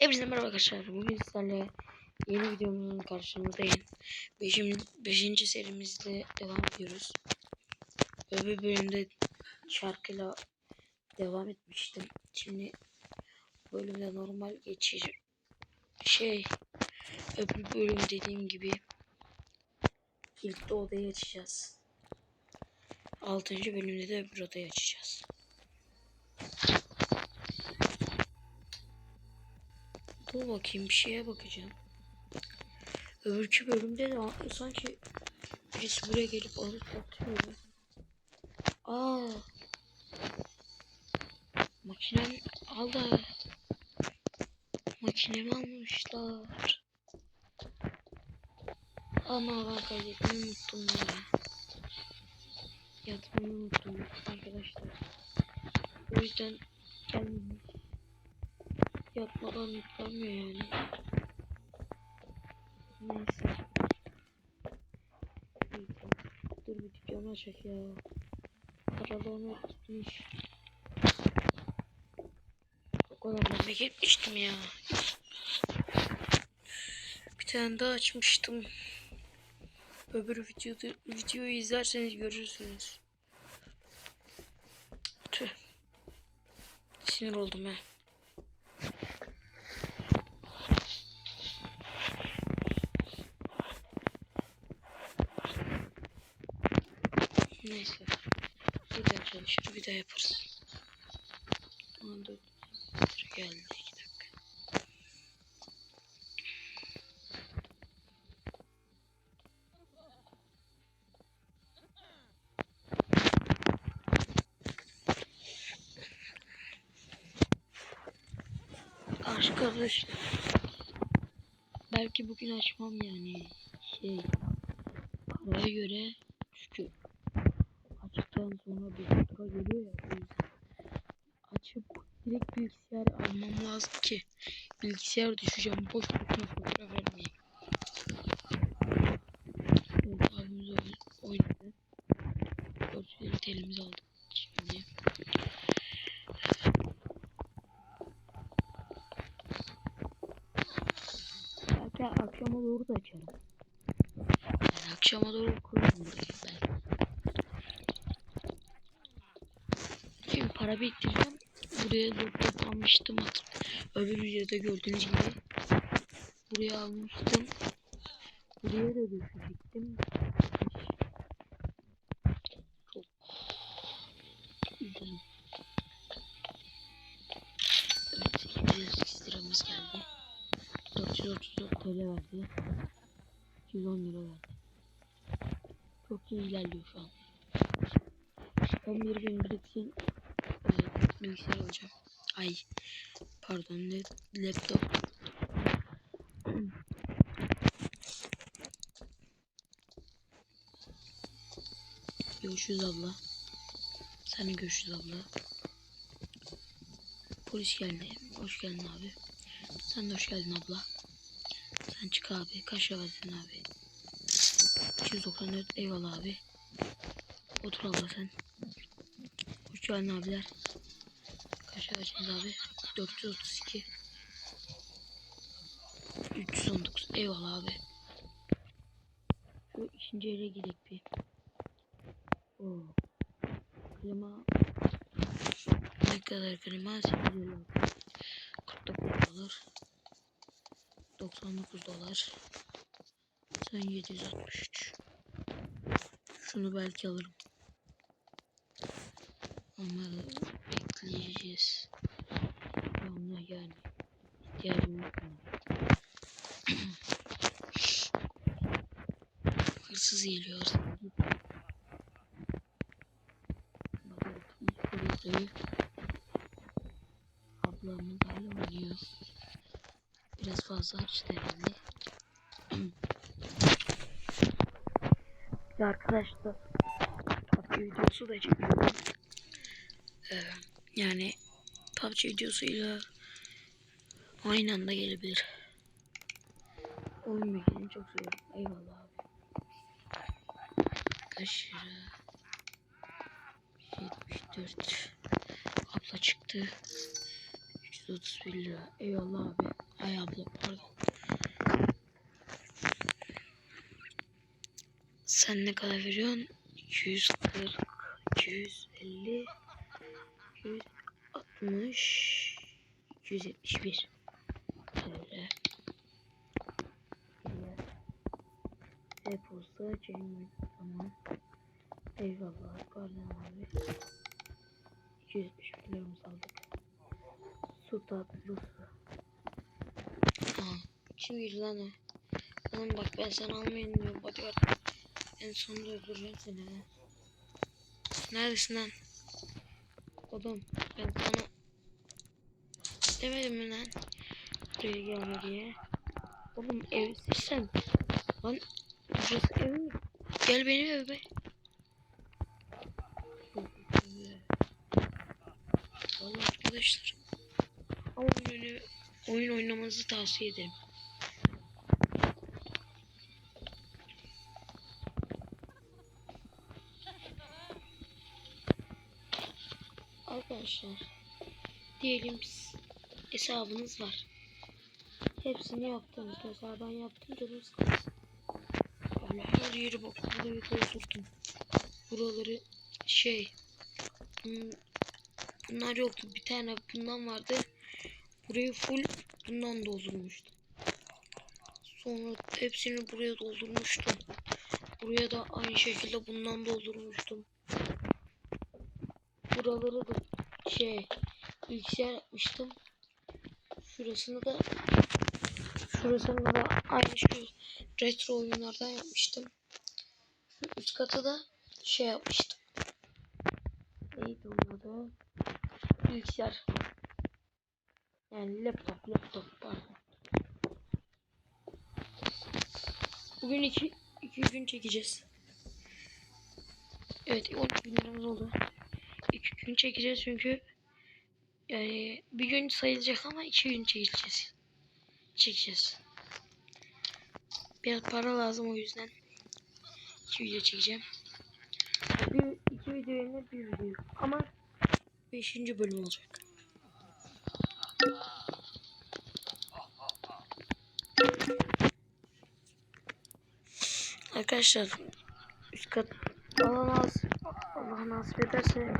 Hepinize merhaba arkadaşlar. Bugün sizlerle yeni videomuzun karşınızdayım. 5. Beşinci serimizde devam ediyoruz. Öbür bölümde şarkıyla devam etmiştim. Şimdi bölümde normal geçici şey öbür bölüm dediğim gibi ilk de odayı açacağız. 6. bölümde de öbür odayı açacağız. Dur bakayım bir şeye bakacağım. Öbürkü bölümde de sanki birisi buraya gelip alıp atıyor. Aa. Makinem aldı. Makinemi almışlar. Ama ben kaydetmeyi unuttum ya. Yatmayı unuttum arkadaşlar. O yüzden gelmemiş. Yatmadan yıklanmıyor yani. Neyse. Neyse. Dur bir dükkanı açak ya. Paralığını gitmiş. O kadar memleket gitmiştim ya. Bir tane daha açmıştım. Öbür videoda, videoyu izlerseniz görürsünüz. Tüh. Sinir oldum ya. Neyse. Bir daha çalışır, bir daha yaparız. Anda geldi. iki dakika. Arkadaşlar. Belki bugün açmam yani. Şey. Paraya göre açtıktan sonra bir dakika geliyor ya o yüzden açıp direkt bilgisayar almam lazım ki bilgisayar düşeceğim boş boşuna fatura vermeyeyim. Abimiz oynadı. 450 TL'mizi aldık şimdi. Belki akşama doğru da açarım. Yani akşama doğru kururum burayı ben. Şimdi para biriktireceğim. Buraya dört almıştım. Öbür videoda gördüğünüz gibi. Buraya almıştım. Buraya da düşecektim. Çok üzüldüm. Evet 808 liramız geldi. 434 TL verdi. 210 lira verdi. Çok iyi ilerliyor şu an. 11 bin biriksin bilgisayar alacağım. Ay pardon laptop. Görüşürüz abla. Sen görüşürüz abla. Polis geldi. Hoş geldin abi. Sen de hoş geldin abla. Sen çık abi. Kaç verdin abi? 294 eyvallah abi. Otur abla sen. Hoş geldin abiler. Verdiniz abi? 432. 319. Eyvallah abi. Şu ikinci yere gidelim bir. Oo. Klima ne kadar klima? 8 49 dolar. 99 dolar. Sen 763. Şunu belki alırım. Ama bekleyeceğiz. Onlar yani. İhtiyacım yok buna. Hırsız geliyor. Ablamın hala oynuyor. Biraz fazla açtı herhalde. Arkadaşlar videosu da çekiyorum. Ee, yani PUBG videosuyla aynı anda gelebilir. Oyun bilgisini çok seviyorum. Eyvallah abi. Kaç lira? 74. Abla çıktı. 131 lira. Eyvallah abi. Ay abla pardon. Sen ne kadar veriyorsun? 240, 250, 260, 271. Şöyle. Deposta Cengiz tamam. Eyvallah pardon abi. 270 liramızı aldık. Su tatlısı. Aa, kim girdi lan o? Oğlum bak ben sana almayayım diyorum bodyguard. En sonunda öldüreceğim seni. Neredesin lan? Oğlum ben sana demedim mi lan? Buraya gelme diye. Oğlum evsizsen lan burası ev mi? Gel benim evime. Vallahi arkadaşlar. Oyun, oyun oynamanızı tavsiye ederim. Diyelim hesabınız var. Hepsini yaptınız. Mesela ben yaptım canım sıkılsın. Böyle her yeri bak burayı doldurdum. Buraları şey hmm, bunlar yoktu. Bir tane bundan vardı. Burayı full bundan doldurmuştum. Sonra hepsini buraya doldurmuştum. Buraya da aynı şekilde bundan doldurmuştum. Buraları da şey bilgisayar yapmıştım. Şurasını da şurasını da aynı şu retro oyunlardan yapmıştım. Şu üst katı da şey yapmıştım. Neydi onun adı? Bilgisayar. Yani laptop, laptop pardon. Bugün iki, iki gün çekeceğiz. Evet 12 bin liramız oldu. İki gün çekeceğiz çünkü yani bir gün sayılacak ama iki gün çekeceğiz. Çekeceğiz. Biraz para lazım o yüzden iki video çekeceğim. Bir, iki video yerine bir video ama beşinci bölüm olacak. Arkadaşlar üst kat Allah nasip, Allah nasip ederse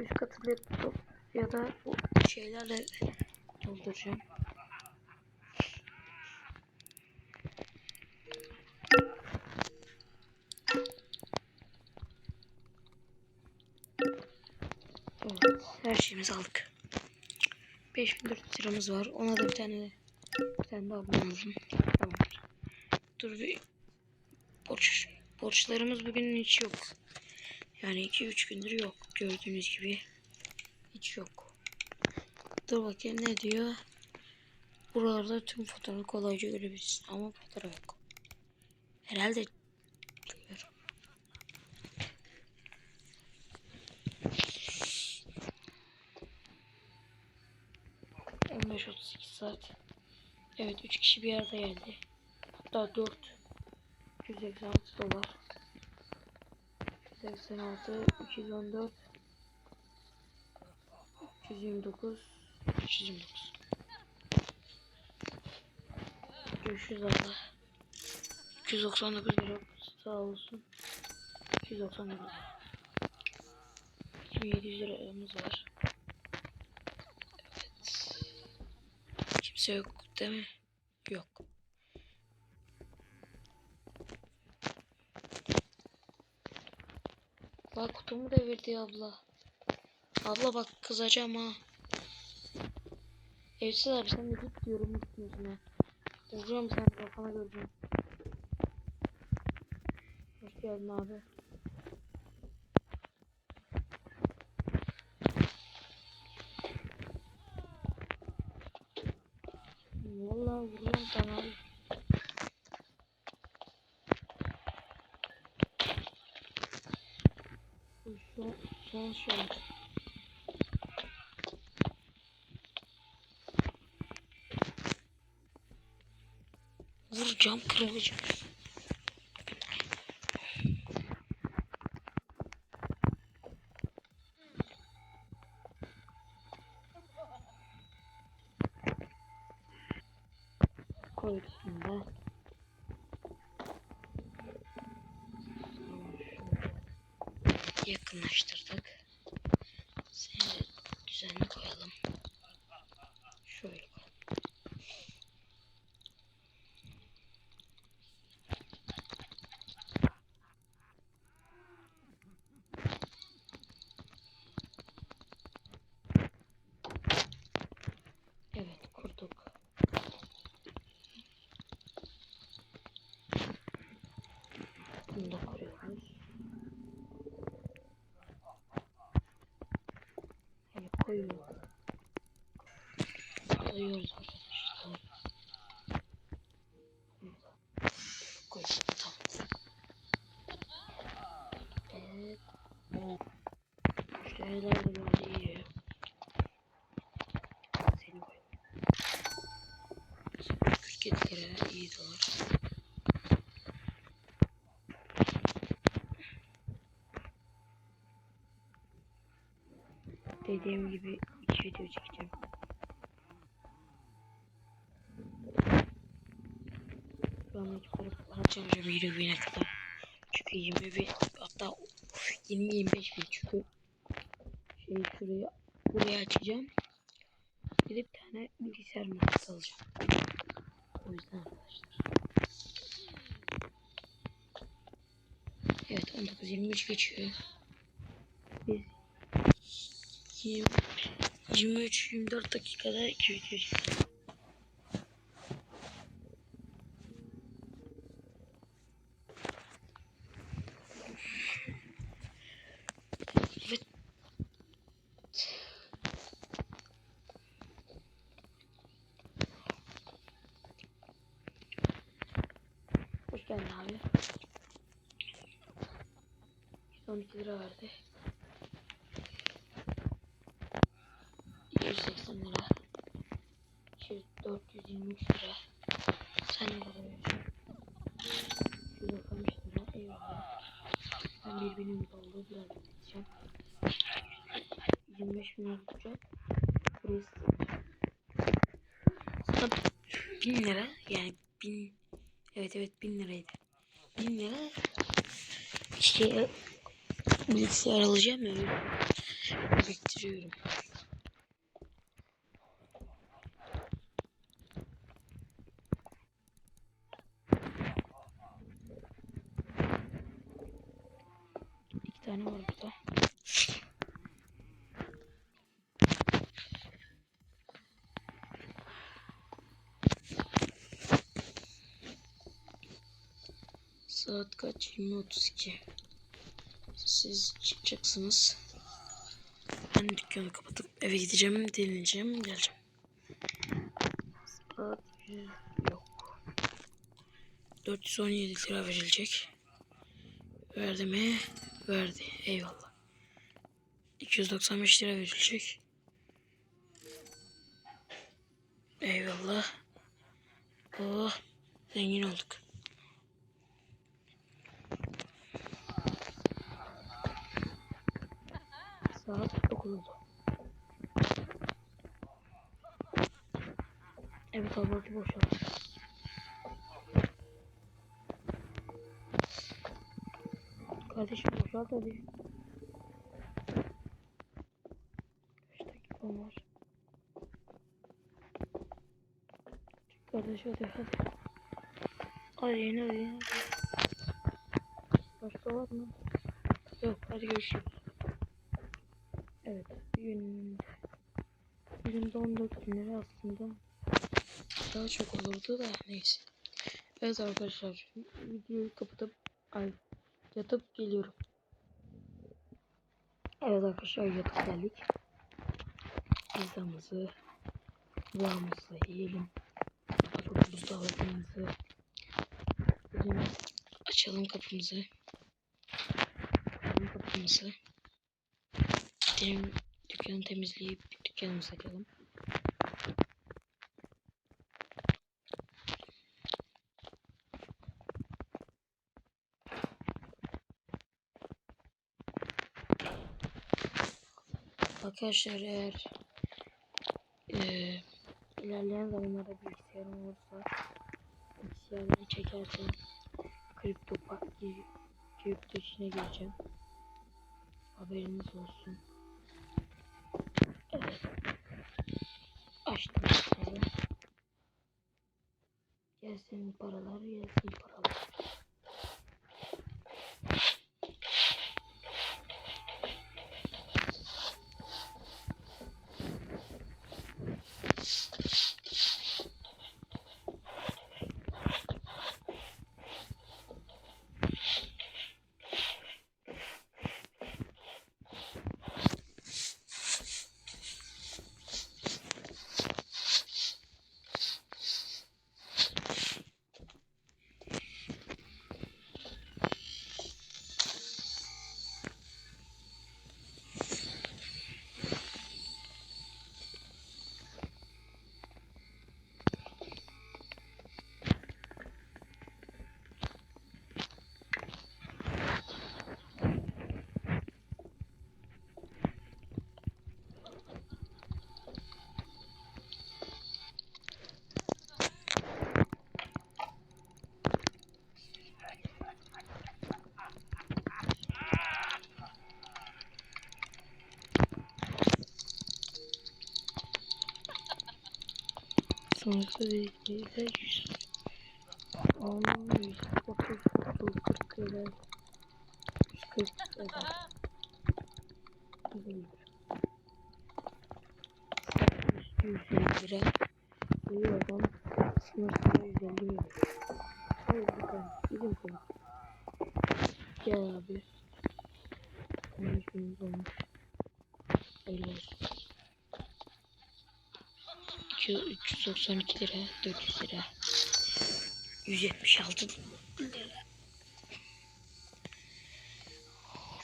üst katı laptop ya da şeylerle dolduracağım. Evet, her şeyimizi aldık. 5400 liramız var. Ona da bir tane bir tane daha bulmamızın. Tamam. Dur bir borç borçlarımız bugün hiç yok. Yani 2-3 gündür yok. Gördüğünüz gibi hiç yok. Dur bakayım ne diyor. Buralarda tüm fotoğrafı kolayca görebilirsin ama fotoğraf yok. Herhalde bilmiyorum. Beş otuz iki saat. Evet üç kişi bir arada geldi. Hatta dört. 286 dolar. 286, 214, 329, 329. Görüşürüz Allah. 299 lira sağ olsun. 299 2700 liramız var. Evet. Kimse yok değil mi? Yok. Bak kutumu devirdi abla. Abla bak kızacağım ha. Evsiz abi sen de git diyorum gitmiyorsun ha. Vuracağım sen kafana göreceğim. Hoş geldin abi. Vallahi vuruyorum sana abi. Son, son şans. Cam kırılacak. koyduk bunu da. Yakınlaştırdık. Seni de düzenli koyalım. Şöyle koyalım. Evet kurduk. Bunu da kuruyoruz. Evet koyuyoruz. Koyuyoruz arkadaşlar. Koyduk tamam. Evet. Müşteriler de böyle iyi. Seni koy. 47 lira iyi dolar. Dediğim gibi iki video çekeceğim. Şu an yukarı çalışıyorum 20 bine kadar. Çünkü 20 bin hatta 20-25 bin çünkü şey şurayı buraya açacağım. Bir bir tane bilgisayar masası alacağım. O yüzden arkadaşlar. Evet 19-23 geçiyor. Biz 23-24 dakikada iki video çekeceğim. Hoş geldin abi. 112 lira verdi. 180 lira. Şey 423 lira. Sen ne kadar? 195 lira. Eyvallah. Ben bir binim doldu. Biraz bekleyeceğim. 25 bin olacak. Burayı sileceğim. Sana 1000 lira yani 1000 evet evet 1000 liraydı. 1000 lira şey bilgisayar alacağım ya. Biriktiriyorum. İki tane var burada. Saat kaç? 20.32. Siz çıkacaksınız. Ben dükkanı kapatıp eve gideceğim, dinleneceğim, geleceğim. Saat 100 yok. 417 lira verilecek. Verdi mi? Verdi. Eyvallah. 295 lira verilecek. Eyvallah. Oh, zengin olduk. Saat 9 oldu. Evet abartı boşalt. Kardeşim boşalt hadi. Kaç dakikam var? Çık Kardeş hadi hadi. Hadi yine. Başka var mı? Yok hadi görüşürüz. Evet gün günde 14 bin lira aslında daha çok olurdu da neyse. Evet arkadaşlar videoyu kapatıp ay yatıp geliyorum. Evet arkadaşlar yatıp geldik. Pizzamızı kulağımızı yiyelim. Buzdolabımızı açalım kapımızı. Açalım kapımızı. Gidelim dükkanı temizleyip dükkanımızı açalım. Arkadaşlar eğer eee ilerleyen zamanlarda bilgisayarım olursa bilgisayarını çekersen kripto kripto işine gireceğim. Haberiniz olsun. sin parar y sin parar. Sonuçta bilgiyle 100 10 130 40 lira 140 lira Değil. 150 lira Duyuyorum Sınırsız 150 lira Hayır bakalım Gidin bakalım Gel abi Konuşmamız olmuş Hayırlı 392 lira 400 lira. 176 lira.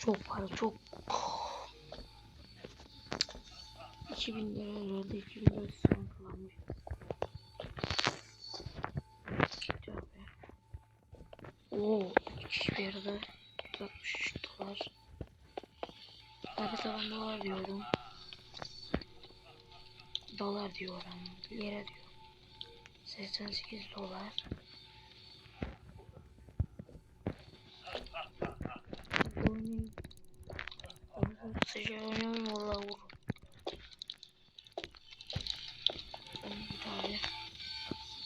Çok para çok. 2000 lira herhalde 2400 falan kalmış Oo hiçbir yerde 163 dolar. Abi tamam dolar diyorum dolar diyorum. Lira diyor. 88 dolar. Oynayayım. Sıcağı oynayalım valla vur. Bir tane.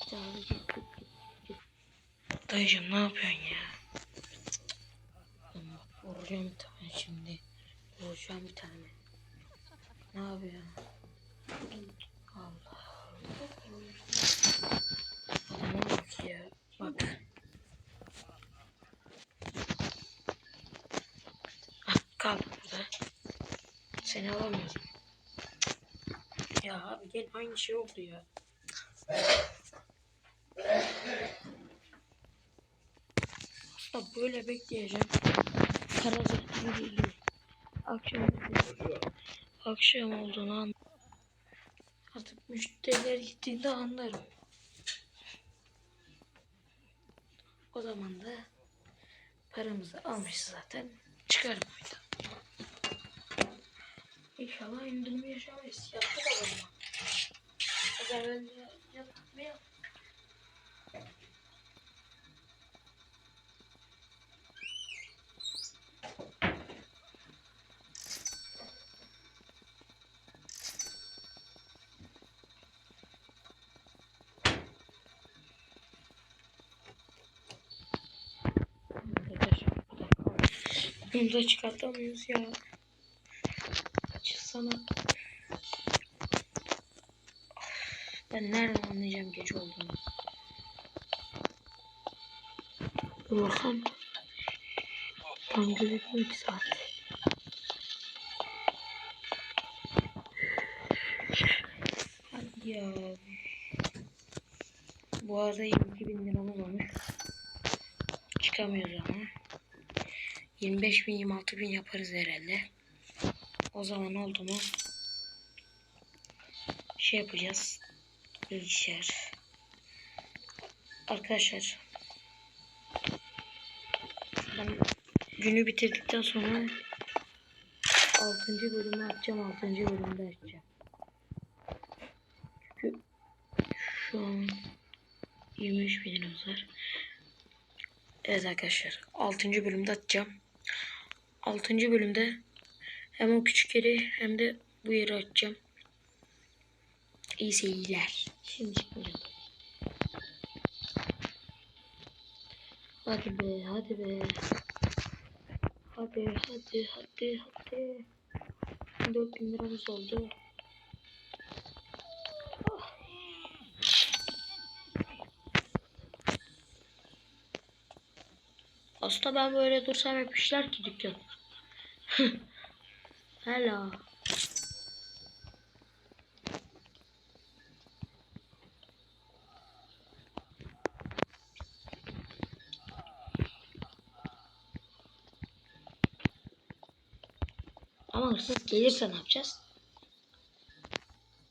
Bir tane git git git git. Dayıcım ne yapıyorsun ya? Lan bak vuracağım bir tane şimdi. Vuracağım bir tane. Ne yapıyorsun? Allah. Adama bak ya. Bak. Ah, kal burada. Seni alamıyorum. Ya abi gel aynı şey oldu ya. Aslında böyle bekleyeceğim. Karaca geliyor. Akşam akşam olduğunu an. Artık müşteriler gittiğinde anlarım. O zaman da paramızı almış zaten çıkarım oyundan. İnşallah indirme yaşamayız. Yaptık adamı. Az evvel yaptık mı ya? Bunu da çıkartamıyoruz ya. Sana ben nereden anlayacağım gece olduğunu? Dur. Tam gözükmüyor ki saat. Hadi ya. Bu arada 22 bin liramız olmuş. Çıkamıyoruz ama. 25 bin 26 bin yaparız herhalde. O zaman oldu mu? Şey yapacağız. Bilgisayar. Arkadaşlar. Ben günü bitirdikten sonra 6. bölümü açacağım. 6. bölümde açacağım. Çünkü şu an 23 binimiz var. Evet arkadaşlar 6. bölümde atacağım. 6. bölümde hem o küçük yeri hem de bu yeri açacağım. İyi seyirler. Şimdi çıkmayacağım. Hadi be hadi be. Hadi hadi hadi hadi. 4000 liramız oldu. Aslında ben böyle dursam hep işler ki dükkan. Hello. Ama hırsız gelirse ne yapacağız?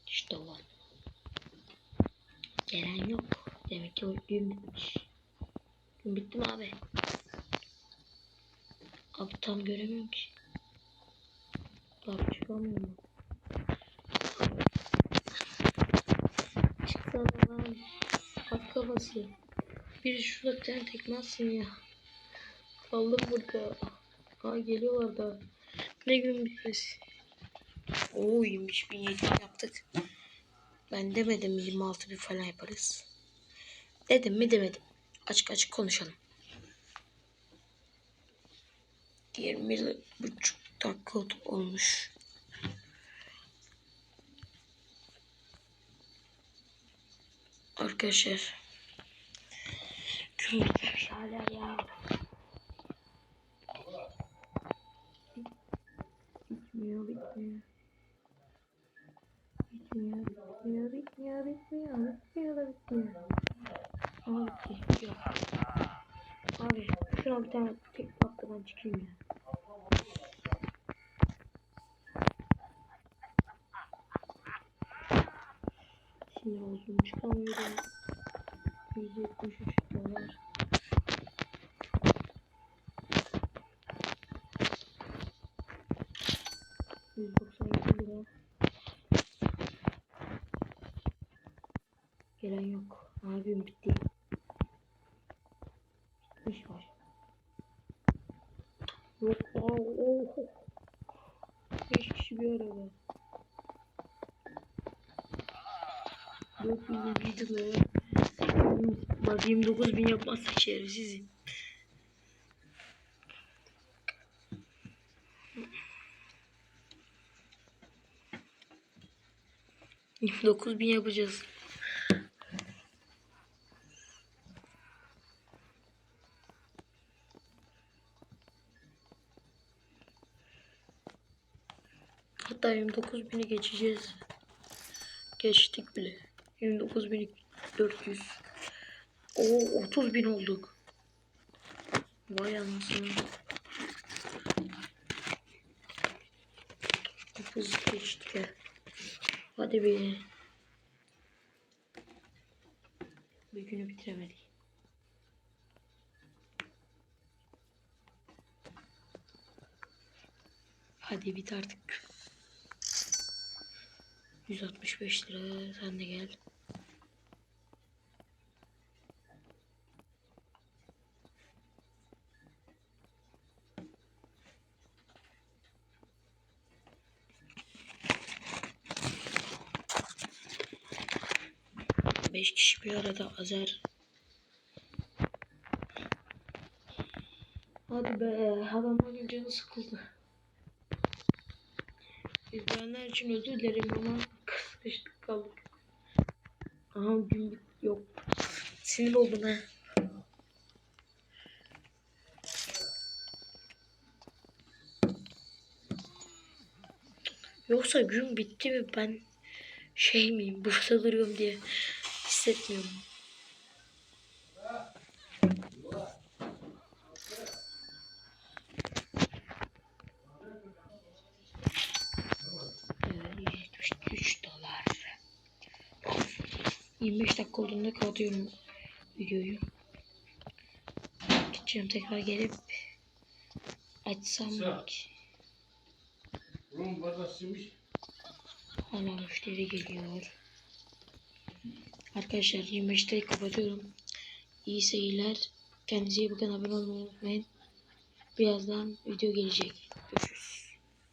İşte o var. Gelen yok. Demek ki gün bitmiş. Gün bitti mi abi? Abi tam göremiyorum ki. Bak çıkamıyorum. Çıksana lan. At kafası. Bir şurada bir tane tekme atsın ya. Kaldım burada. Aa geliyorlar da. Ne gün bitmesi. Oo 23 bin yedi yaptık. Ben demedim 26 bin falan yaparız. Dedim mi demedim. Açık açık konuşalım. 20 buçuk dakika olmuş. Arkadaşlar. Gün bitmemiş hala ya. Bitmiyor, bitmiyor. Bitmiyor, bitmiyor, bitmiyor, bitmiyor, bitmiyor da bitmiyor. Ama bitti, yok. Abi, şuna bir tane tek ben çıkayım ya. Sinir oldum, çıkamıyorum. 173 dolar. Yüz doksan yedi lira. Gelen yok. Abim bitti. Bitmiş var. Yok. Oh, oh. Beş kişi bir arada. Yok bir video Bak 29 bin yapmazsak şerefsizim. Dokuz bin yapacağız. Hatta 29 bini geçeceğiz. Geçtik bile. 29 bin 400. Oo 30 bin olduk. Vay anasını. Hızlı geçtik ya. Hadi bir. Bir günü bitiremedik. Hadi bit artık. 165 lira sen de gel. Beş kişi bir arada Azer. Hadi be adamların canı sıkıldı. İzleyenler için özür dilerim ama sıkıştık kaldık. Aha gün yok. Sinir oldum ha. Yoksa gün bitti mi ben şey miyim burada duruyorum diye hissetmiyorum. Ee, 73 dolar. 25 dakika olduğunda kapatıyorum videoyu. Gideceğim tekrar gelip açsam ki. Hala müşteri geliyor. Arkadaşlar 25 dakika kapatıyorum. İyi seyirler. Kendinize iyi bakın. Abone olmayı unutmayın. Birazdan video gelecek. Görüşürüz.